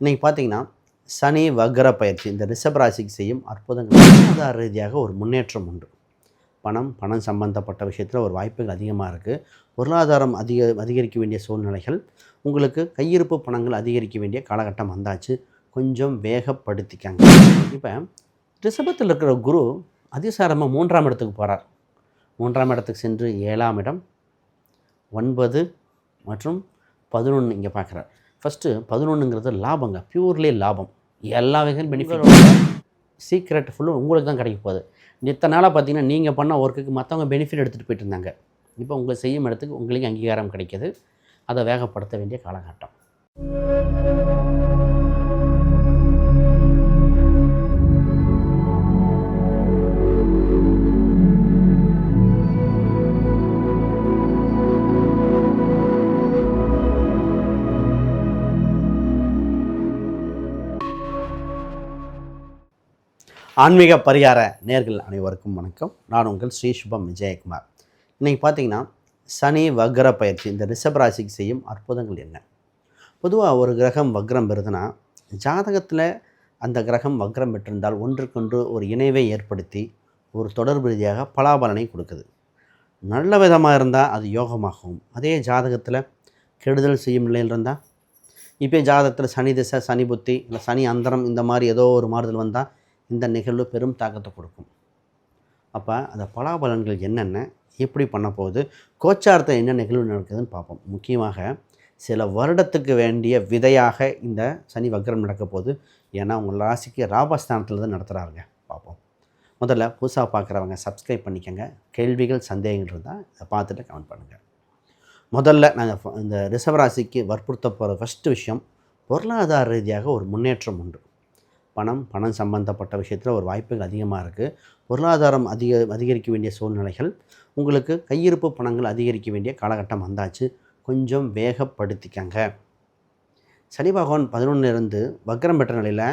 இன்றைக்கி பார்த்தீங்கன்னா சனி வக்ர பயிற்சி இந்த ரிஷபராசிக்கு செய்யும் அற்புதங்கள் பொருளாதார ரீதியாக ஒரு முன்னேற்றம் உண்டு. பணம் பணம் சம்பந்தப்பட்ட விஷயத்தில் ஒரு வாய்ப்புகள் அதிகமாக இருக்குது பொருளாதாரம் அதிக அதிகரிக்க வேண்டிய சூழ்நிலைகள் உங்களுக்கு கையிருப்பு பணங்கள் அதிகரிக்க வேண்டிய காலகட்டம் வந்தாச்சு. கொஞ்சம் வேகப்படுத்திக்காங்க. இப்போ ரிஷபத்தில் இருக்கிற குரு அதிசாரமாக மூன்றாம் இடத்துக்கு போகிறார் மூன்றாம் இடத்துக்கு சென்று ஏழாம் இடம் ஒன்பது மற்றும் பதினொன்று இங்கே பார்க்குறார் ஃபஸ்ட்டு பதினொன்றுங்கிறது லாபங்க. பியூர்லி லாபம். எல்லா வகையும் பெனிஃபிட் சீக்ரெட் ஃபுல்லும் உங்களுக்கு தான் கிடைக்க போகுது. இத்தனை நாளாக பார்த்தீங்கன்னா நீங்கள் பண்ண ஒர்க்குக்கு மற்றவங்க பெனிஃபிட் எடுத்துகிட்டு போயிட்டு இருந்தாங்க. இப்போ உங்களை செய்யும் இடத்துக்கு உங்களுக்கு அங்கீகாரம் கிடைக்கிது. அதை வேகப்படுத்த வேண்டிய காலகட்டம். ஆன்மீக பரிகார நேர்கள் அனைவருக்கும் வணக்கம். நான் உங்கள் ஸ்ரீ சுபம் விஜயகுமார். இன்றைக்கி பார்த்தீங்கன்னா சனி வக்ர பயிற்சி இந்த ரிஷப ராசிக்கு செய்யும் அற்புதங்கள் என்ன? பொதுவாக ஒரு கிரகம் வக்ரம் பெறுதுன்னா ஜாதகத்தில் அந்த கிரகம் வக்ரம் பெற்றிருந்தால் ஒன்றுக்கொன்று ஒரு இணைவை ஏற்படுத்தி ஒரு தொடர்பு ரீதியாக பலாபலனை கொடுக்குது. நல்ல விதமாக இருந்தால் அது யோகமாகவும் அதே ஜாதகத்தில் கெடுதல் செய்யும் நிலையில் இருந்தால் இப்போ ஜாதகத்தில் சனி திசை சனி புத்தி இல்லை சனி அந்தரம் இந்த மாதிரி ஏதோ ஒரு மாறுதல் வந்தால் இந்த நிகழ்வு பெரும் தாக்கத்தை கொடுக்கும். அப்போ அந்த பலாபலன்கள் என்னென்ன எப்படி பண்ண போகுது கோச்சாரத்தில் என்ன நிகழ்வு நடக்குதுன்னு பார்ப்போம். முக்கியமாக சில வருடத்துக்கு வேண்டிய விதையாக இந்த சனி வக்ரம் நடக்க போகுது. ஏன்னா உங்கள் ராசிக்கு ராபஸ்தானத்தில் தான் நடத்துகிறாருங்க பார்ப்போம். முதல்ல புதுசாக பார்க்குறவங்க சப்ஸ்கிரைப் பண்ணிக்கோங்க. கேள்விகள் சந்தேகங்கள் இருந்தால் இதை பார்த்துட்டு கமெண்ட் பண்ணுங்கள் முதல்ல நாங்கள் இந்த ரிசவராசிக்கு வற்புறுத்த போகிற ஃபஸ்ட்டு விஷயம் பொருளாதார ரீதியாக ஒரு முன்னேற்றம் உண்டு. பணம் பணம் சம்பந்தப்பட்ட விஷயத்தில் ஒரு வாய்ப்புகள் அதிகமாக இருக்குது பொருளாதாரம் அதிக அதிகரிக்க வேண்டிய சூழ்நிலைகள் உங்களுக்கு கையிருப்பு பணங்கள் அதிகரிக்க வேண்டிய காலகட்டம் வந்தாச்சு. கொஞ்சம் வேகப்படுத்திக்கங்க. சனி பகவான் பதினொன்றுலேருந்து வக்ரம் பெற்ற நிலையில்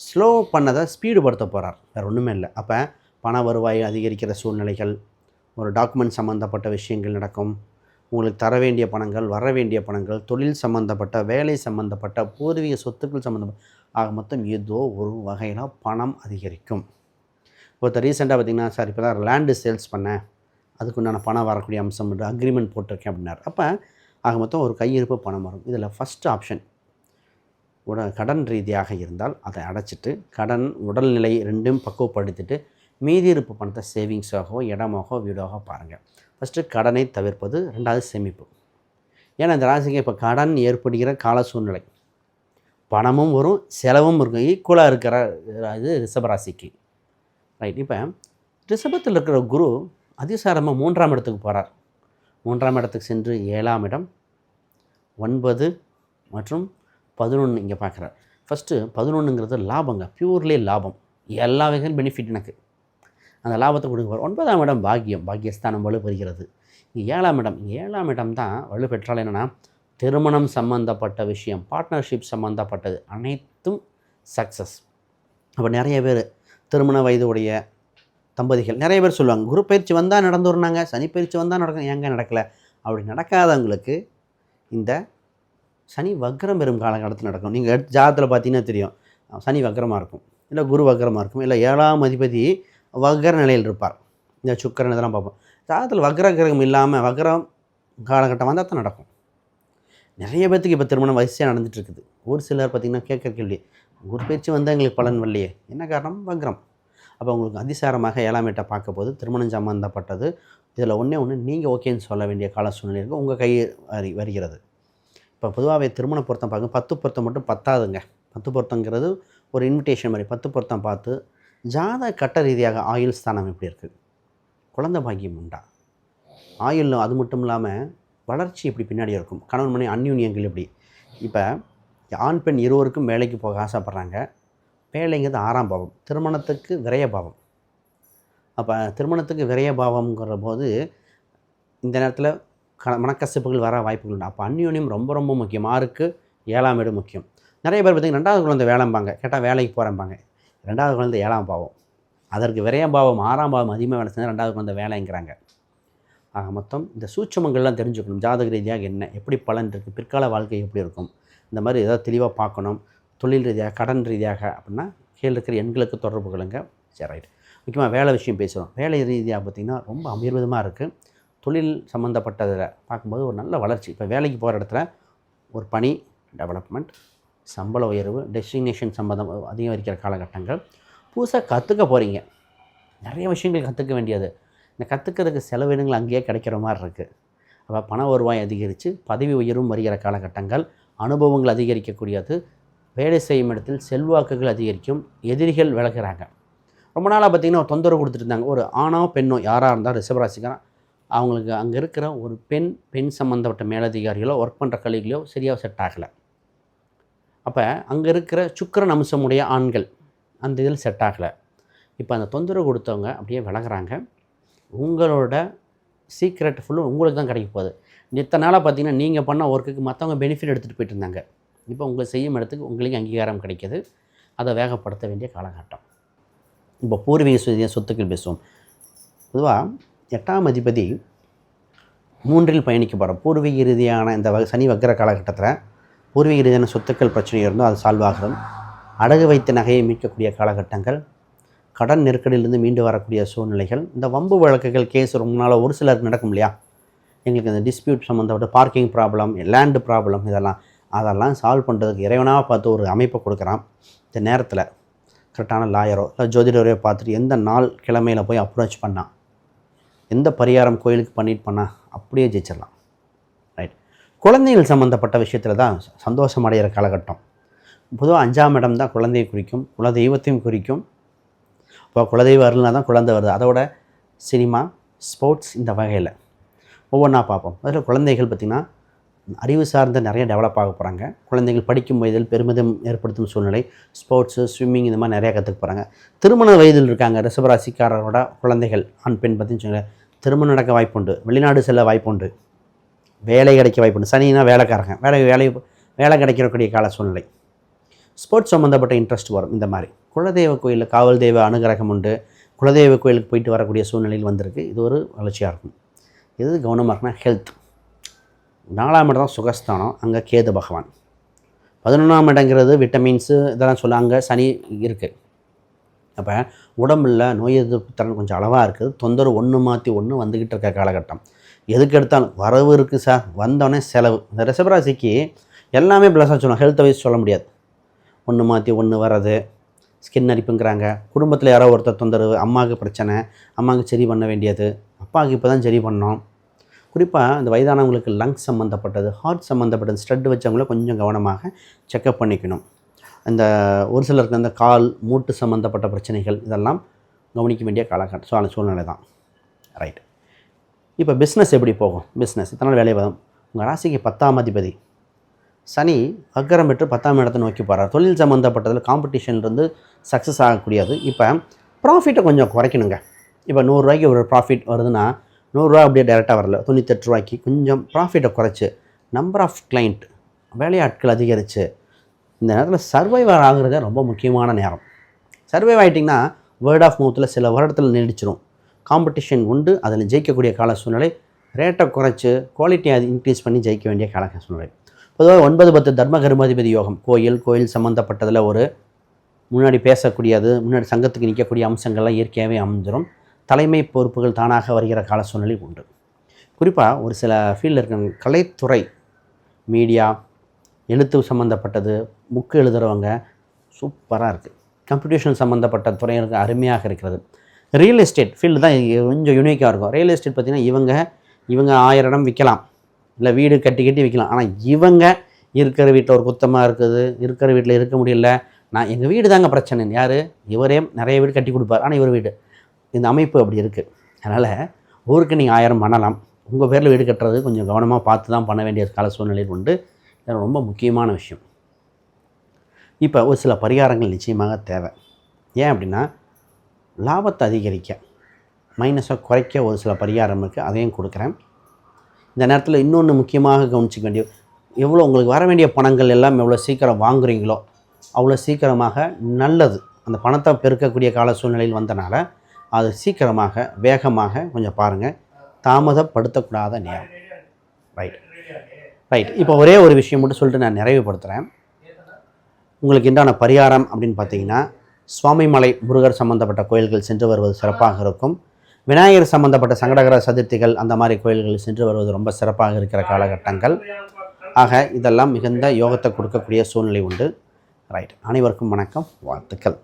ஸ்லோ பண்ணதை ஸ்பீடு படுத்த போகிறார் வேறு ஒன்றுமே இல்லை. அப்போ பண வருவாய் அதிகரிக்கிற சூழ்நிலைகள் ஒரு டாக்குமெண்ட் சம்மந்தப்பட்ட விஷயங்கள் நடக்கும். உங்களுக்கு தர வேண்டிய பணங்கள் வர வேண்டிய பணங்கள் தொழில் சம்மந்தப்பட்ட வேலை சம்மந்தப்பட்ட பூர்வீக சொத்துக்கள் சம்மந்தப்பட்ட ஆக மொத்தம் ஏதோ ஒரு வகையில் பணம் அதிகரிக்கும். ஒருத்தர் ரீசெண்டாக பார்த்தீங்கன்னா சார் இப்போ தான் லேண்டு சேல்ஸ் பண்ணேன். அதுக்குண்டான பணம் வரக்கூடிய அம்சம் அக்ரிமெண்ட் போட்டிருக்கேன் அப்படின்னார். அப்போ ஆக மொத்தம் ஒரு கையிருப்பு பணம் வரும். இதில் ஃபஸ்ட் ஆப்ஷன் உட கடன் ரீதியாக இருந்தால் அதை அடைச்சிட்டு கடன் உடல்நிலை ரெண்டும் பக்குவப்படுத்திட்டு மீதி இருப்பு பணத்தை சேவிங்ஸாகவோ இடமாகவோ வீடாக பாருங்கள் ஃபஸ்ட்டு கடனை தவிர்ப்பது ரெண்டாவது சேமிப்பு. ஏன்னா இந்த ராசிக்கு இப்போ கடன் ஏற்படுகிற கால சூழ்நிலை. பணமும் வரும் செலவும் இருக்கும். ஈக்குவலாக இருக்கிற இது ரிஷபராசிக்கு. ரைட் இப்போ ரிஷபத்தில் இருக்கிற குரு அதிசாரமாக மூன்றாம் இடத்துக்கு போகிறார் மூன்றாம் இடத்துக்கு சென்று ஏழாம் இடம் ஒன்பது மற்றும் பதினொன்று இங்கே பார்க்குறார் ஃபஸ்ட்டு பதினொன்றுங்கிறது லாபங்க பியூர்லி லாபம். எல்லா வகையும் பெனிஃபிட் எனக்கு. அந்த லாபத்தை கொடுக்க ஒன்பதாம் இடம் பாக்கியம் பாக்கியஸ்தானம் வலுப்பெறுகிறது. இங்கே ஏழாம் இடம் இங்கே ஏழாம் இடம் தான் வலுப்பெற்றால் என்னென்னா திருமணம் சம்மந்தப்பட்ட விஷயம் பார்ட்னர்ஷிப் சம்மந்தப்பட்டது அனைத்தும் சக்ஸஸ் அப்போ நிறைய பேர் திருமண வயது உடைய தம்பதிகள் நிறைய பேர் சொல்லுவாங்க குரு பயிற்சி வந்தால் நடந்து சனி பயிற்சி வந்தால் நடக்கும் ஏங்க நடக்கலை? அப்படி நடக்காதவங்களுக்கு இந்த சனி வக்ரம் பெறும் காலகட்டத்தில் நடக்கும் நீங்கள் எடுத்து ஜாதத்தில் பார்த்தீங்கன்னா தெரியும் சனி வக்ரமாக இருக்கும் இல்லை குரு வக்ரமாக இருக்கும் இல்லை ஏழாம் அதிபதி வக்ர நிலையில் இருப்பார். இந்த சுக்கரன் இதெல்லாம் பார்ப்போம். ஜாதத்தில் வக்ர கிரகம் இல்லாமல் வக்ரம் காலகட்டம் வந்தால் தான் நடக்கும். நிறைய பேர்த்துக்கு இப்போ திருமணம் வயசாக நடந்துட்டு இருக்குது ஒரு சிலர் பார்த்திங்கன்னா கேட்க கேள்வி ஒரு பேச்சு வந்தால் எங்களுக்கு பலன் வரலையே. என்ன காரணம்? வக்ரம். அப்போ உங்களுக்கு அதிசாரமாக ஏழாம் வீட்டை பார்க்க போது திருமணம் சம்மந்தப்பட்டது இதில் ஒன்றே ஒன்று நீங்கள் ஓகேன்னு சொல்ல வேண்டிய கால சூழ்நிலை இருக்குது உங்கள் கை வரி வருகிறது. இப்போ பொதுவாகவே திருமண பொருத்தம் பார்க்க பத்து பொருத்தம் மட்டும் பத்தாதுங்க. பத்து பொருத்தங்கிறது ஒரு இன்விடேஷன் மாதிரி பத்து பொருத்தம் பார்த்து ஜாத கட்ட ரீதியாக ஆயுள் ஸ்தானம் எப்படி இருக்குது குழந்தை பாக்கியம் உண்டா? ஆயுள் அது மட்டும் இல்லாமல் வளர்ச்சி எப்படி பின்னாடி இருக்கும்? கணவன் மணி அந்யூன்யங்கள் எப்படி? இப்போ ஆண் பெண் இருவருக்கும் வேலைக்கு போக ஆசைப்பட்றாங்க. வேலைங்கிறது ஆறாம் பாவம். திருமணத்துக்கு விரய பாவம். அப்போ திருமணத்துக்கு விரய பாவம்ங்கிற போது இந்த நேரத்தில் க மனக்கசப்புகள் வர வாய்ப்புகள் உண்டு. அப்போ அந்யோன்யம் ரொம்ப ரொம்ப முக்கியம். ஆறுக்கு ஏழாம் வீடு முக்கியம். நிறைய பேர் பார்த்திங்கன்னா ரெண்டாவது குழந்தை வேலைம்பாங்க. கேட்டால் வேலைக்கு போகிறேன்பாங்க ரெண்டாவது குழந்தை ஏழாம் பாவம். அதற்கு விரயம் பாவம் ஆறாம் பாவம் அதிகமாக வேலை செஞ்சால் ரெண்டாவது குழந்தை வேலைங்கிறாங்க. ஆக மொத்தம் இந்த சூட்சமங்கள்லாம் தெரிஞ்சுக்கணும். ஜாதக ரீதியாக என்ன? எப்படி பலன் இருக்குது பிற்கால வாழ்க்கை எப்படி இருக்கும்? இந்த மாதிரி ஏதாவது தெளிவாக பார்க்கணும். தொழில் ரீதியாக கடன் ரீதியாக அப்படின்னா கீழே இருக்கிற எண்களுக்கு தொடர்பு கொள்ளுங்க. சரி ரைட் முக்கியமாக வேலை விஷயம் பேசுகிறோம். வேலை ரீதியாக பார்த்திங்கன்னா ரொம்ப அமிர்தமாக இருக்குது தொழில் சம்மந்தப்பட்டதில் பார்க்கும்போது ஒரு நல்ல வளர்ச்சி. இப்போ வேலைக்கு போகிற இடத்துல ஒரு பணி டெவலப்மெண்ட் சம்பள உயர்வு டெஸ்டினேஷன் சம்மந்தம் அதிகரிக்கிற காலகட்டங்கள். புதுசாக கற்றுக்க போகிறீங்க. நிறைய விஷயங்கள் கற்றுக்க வேண்டியது. இந்த கற்றுக்கிறதுக்கு செலவினங்கள் அங்கேயே கிடைக்கிற மாதிரி இருக்குது அப்போ பண வருவாய் அதிகரித்து பதவி உயர்வும் வருகிற காலகட்டங்கள் அனுபவங்கள் அதிகரிக்கக்கூடியது வேலை செய்யும் இடத்தில் செல்வாக்குகள் அதிகரிக்கும் எதிரிகள் விலகிறாங்க. ரொம்ப நாளாக பார்த்திங்கன்னா ஒரு தொந்தரவு கொடுத்துட்டு இருந்தாங்க. ஒரு ஆணோ பெண்ணோ யாராக இருந்தால் ரிஷபராசிக்காரன் அவங்களுக்கு அங்கே இருக்கிற ஒரு பெண் பெண் சம்மந்தப்பட்ட மேலதிகாரிகளோ ஒர்க் பண்ணுற கலைகளோ சரியாக செட் ஆகலை. அப்போ அங்கே இருக்கிற சுக்கரன் அம்சமுடைய ஆண்கள் அந்த இதில் செட் ஆகலை. இப்போ அந்த தொந்தரவு கொடுத்தவங்க அப்படியே விலகுறாங்க. உங்களோட சீக்ரெட் ஃபுல்லும் உங்களுக்கு தான் கிடைக்க போகுது. இத்தனை நாளாக பார்த்தீங்கன்னா நீங்கள் பண்ண ஒர்க்குக்கு மற்றவங்க பெனிஃபிட் எடுத்துகிட்டு போயிட்டு இருந்தாங்க. இப்போ உங்களை செய்யும் இடத்துக்கு உங்களுக்கு அங்கீகாரம் கிடைக்கிது. அதை வேகப்படுத்த வேண்டிய காலகட்டம். இப்போ பூர்வீக சுய சொத்துக்கள் பேசுவோம். பொதுவாக எட்டாம் அதிபதி மூன்றில் பயணிக்க போகிறோம் பூர்வீக ரீதியான இந்த வ சனி வக்கர காலகட்டத்தில் பூர்வீக ரீதியான சொத்துக்கள் பிரச்சனை இருந்தும் அது சால்வ் ஆகிறதும் அடகு வைத்த நகையை மீட்கக்கூடிய காலகட்டங்கள் கடன் நெருக்கடியிலிருந்து மீண்டு வரக்கூடிய சூழ்நிலைகள். இந்த வம்பு வழக்குகள் கேஸ் ரொம்ப நாளாக ஒரு சிலருக்கு நடக்கும் இல்லையா? எங்களுக்கு இந்த டிஸ்பியூட் சம்மந்தப்பட்ட பார்க்கிங் ப்ராப்ளம் லேண்டு ப்ராப்ளம் இதெல்லாம் அதெல்லாம் சால்வ் பண்ணுறதுக்கு இறைவனாக பார்த்து ஒரு அமைப்பை கொடுக்குறான். இந்த நேரத்தில் கரெக்டான லாயரோ இல்லை ஜோதிடரையோ பார்த்துட்டு எந்த நாள் கிழமையில் போய் அப்ரோச் பண்ணால் எந்த பரிகாரம் கோயிலுக்கு பண்ணிட்டு பண்ணால் அப்படியே ஜெயிச்சிடலாம். ரைட் குழந்தைகள் சம்மந்தப்பட்ட விஷயத்தில் தான் சந்தோஷம் அடைகிற காலகட்டம். பொதுவாக அஞ்சாம் இடம் தான் குழந்தையை குறிக்கும் குல தெய்வத்தையும் குறிக்கும். இப்போ குலதெய்வ அருள்னா தான் குழந்தை வருது. அதோட சினிமா ஸ்போர்ட்ஸ் இந்த வகையில். ஒவ்வொன்றா பார்ப்போம். அதில் குழந்தைகள் பார்த்திங்கன்னா அறிவு சார்ந்த நிறைய டெவலப் ஆக போகிறாங்க குழந்தைகள் படிக்கும் வயதில் பெருமிதம் ஏற்படுத்தும் சூழ்நிலை ஸ்போர்ட்ஸு ஸ்விம்மிங் இந்த மாதிரி நிறையா கற்றுக்க போகிறாங்க திருமண வயதில் இருக்காங்க ரிசபராசிக்காரரோட குழந்தைகள் ஆண் பெண் பார்த்தீங்கன்னு திருமணம் நடக்க வாய்ப்புண்டு வெளிநாடு செல்ல வாய்ப்புண்டு வேலை கிடைக்க வாய்ப்புண்டு சனினா வேலைக்காரங்க. வேலை வேலை வேலை கிடைக்கக்கூடிய கால சூழ்நிலை. ஸ்போர்ட்ஸ் சம்மந்தப்பட்ட இன்ட்ரெஸ்ட் வரும். இந்த மாதிரி. குலதெய்வ கோயிலில் காவல் தெய்வ அனுகிரகம் உண்டு. குலதெய்வ கோயிலுக்கு போயிட்டு வரக்கூடிய சூழ்நிலையில் வந்திருக்கு. இது ஒரு வளர்ச்சியாக இருக்கும். இது கவனமாக இருக்குன்னா ஹெல்த் நாலாம் இடம் தான் சுகஸ்தானம். அங்கே கேது பகவான். பதினொன்றாம் இடங்கிறது விட்டமின்ஸு இதெல்லாம் சொல்லுவாங்க சனி இருக்குது அப்போ உடம்புல நோய் எதிர்ப்பு திறன் கொஞ்சம் அளவாக இருக்குது. தொந்தரவு ஒன்று மாற்றி ஒன்று வந்துக்கிட்டு இருக்க காலகட்டம். எதுக்கு எடுத்தாலும் வரவு இருக்குது சார். வந்தோடனே செலவு. இந்த ரிசபராசிக்கு எல்லாமே ப்ளஸ்ஸாக சொல்லணும் ஹெல்த் வைஸ் சொல்ல முடியாது. ஒன்று மாற்றி ஒன்று வர்றது ஸ்கின் அரிப்புங்கிறாங்க. குடும்பத்தில் யாரோ ஒருத்தர் தொந்தரவு அம்மாவுக்கு பிரச்சனை அம்மாவுக்கு சரி பண்ண வேண்டியது. அப்பாவுக்கு இப்போ தான் சரி பண்ணோம். குறிப்பாக இந்த வயதானவங்களுக்கு லங்ஸ் சம்மந்தப்பட்டது ஹார்ட் சம்மந்தப்பட்டது ஸ்ட்ரெட் வச்சவங்கள கொஞ்சம் கவனமாக செக்கப் பண்ணிக்கணும். இந்த ஒரு சிலருக்கு அந்த கால் மூட்டு சம்மந்தப்பட்ட பிரச்சனைகள் இதெல்லாம் கவனிக்க வேண்டிய காலகட்ட சூழ சூழ்நிலை தான் ரைட் இப்போ பிஸ்னஸ் எப்படி போகும்? பிஸ்னஸ் இத்தனை நாள் வேலை வரும் உங்கள் ராசிக்கு பத்தாம் அதிபதி. சனி அக்கரம் பெற்று பத்தாம் இடத்தை நோக்கி போகிறார் தொழில் சம்மந்தப்பட்டதில் காம்படிஷன்லேருந்து சக்ஸஸ் ஆகக்கூடியது. இப்போ ப்ராஃபிட்டை கொஞ்சம் குறைக்கணுங்க. இப்போ நூறுரூவாய்க்கு ஒரு ப்ராஃபிட் வருதுன்னா நூறுரூவா அப்படியே டேரெக்டாக வரல. தொண்ணூத்தெட்டு ரூபாய்க்கு கொஞ்சம் ப்ராஃபிட்டை குறைச்சி நம்பர் ஆஃப் கிளைண்ட் வேலையாட்கள் அதிகரித்து இந்த நேரத்தில் சர்வைவர் ஆகுறதே ரொம்ப முக்கியமான நேரம். சர்வைவ் ஆகிட்டிங்கன்னா வேர்ட் ஆஃப் மவுத்தில் சில வருடத்தில் நீடிச்சிடும் காம்படிஷன் உண்டு. அதில் ஜெயிக்கக்கூடிய கால சூழ்நிலை ரேட்டை குறைச்சி குவாலிட்டியை அது இன்க்ரீஸ் பண்ணி ஜெயிக்க வேண்டிய கால சூழ்நிலை. பொதுவாக ஒன்பது பத்து தர்மகருமதிபதி யோகம். கோயில் கோயில் சம்மந்தப்பட்டதில் ஒரு முன்னாடி பேசக்கூடியது முன்னாடி சங்கத்துக்கு நிற்கக்கூடிய அம்சங்கள்லாம் இயற்கையாகவே அமைஞ்சிடும் தலைமை பொறுப்புகள் தானாக வருகிற கால சூழ்நிலை உண்டு. குறிப்பாக ஒரு சில ஃபீல்டில் இருக்க கலைத்துறை மீடியா எழுத்து சம்மந்தப்பட்டது புக்கு எழுதுகிறவங்க சூப்பராக இருக்குது கம்ப்யூட்டேஷன் சம்மந்தப்பட்ட துறைகளுக்கு அருமையாக இருக்கிறது. ரியல் எஸ்டேட் ஃபீல்டு தான் கொஞ்சம் யூனிக்காக இருக்கும். ரியல் எஸ்டேட் பார்த்திங்கன்னா இவங்க இவங்க ஆயிரம் இடம் விற்கலாம். இல்லை வீடு கட்டி கட்டி விற்கலாம் ஆனால் இவங்க இருக்கிற வீட்டில் ஒரு குத்தமாக இருக்குது இருக்கிற வீட்டில் இருக்க முடியல. நான் எங்கள் வீடு தாங்க பிரச்சனை யார்? இவரே நிறைய வீடு கட்டி கொடுப்பார். ஆனால் இவர் வீடு. இந்த அமைப்பு அப்படி இருக்குது அதனால் ஊருக்கு நீங்கள் ஆயிரம் பண்ணலாம். உங்கள் பேரில் வீடு கட்டுறது கொஞ்சம் கவனமாக பார்த்து தான் பண்ண வேண்டிய கால சூழ்நிலையில் உண்டு. இது ரொம்ப முக்கியமான விஷயம். இப்போ ஒரு சில பரிகாரங்கள் நிச்சயமாக தேவை. ஏன் அப்படின்னா லாபத்தை அதிகரிக்க மைனஸை குறைக்க ஒரு சில பரிகாரம் இருக்குது அதையும் கொடுக்குறேன். இந்த நேரத்தில் இன்னொன்று முக்கியமாக கவனிச்சிக்க வேண்டிய எவ்வளோ உங்களுக்கு வர வேண்டிய பணங்கள் எல்லாம் எவ்வளோ சீக்கிரம் வாங்குறீங்களோ அவ்வளோ சீக்கிரமாக நல்லது. அந்த பணத்தை பெருக்கக்கூடிய கால சூழ்நிலையில் வந்தனால அது சீக்கிரமாக வேகமாக கொஞ்சம் பாருங்கள் தாமதப்படுத்தக்கூடாத நேரம். ரைட் ரைட் இப்போ ஒரே ஒரு விஷயம் மட்டும் சொல்லிட்டு நான் நிறைவுபடுத்துகிறேன் உங்களுக்கு உண்டான பரிகாரம் அப்படின்னு பார்த்தீங்கன்னா சுவாமிமலை முருகர் சம்பந்தப்பட்ட கோயில்கள் சென்று வருவது சிறப்பாக இருக்கும். விநாயகர் சம்பந்தப்பட்ட சங்கடகர சதுர்த்திகள் அந்த மாதிரி கோயில்கள் சென்று வருவது ரொம்ப சிறப்பாக இருக்கிற காலகட்டங்கள். ஆக இதெல்லாம் மிகுந்த யோகத்தை கொடுக்கக்கூடிய சூழ்நிலை உண்டு. ரைட் அனைவருக்கும் வணக்கம். வாழ்த்துக்கள்.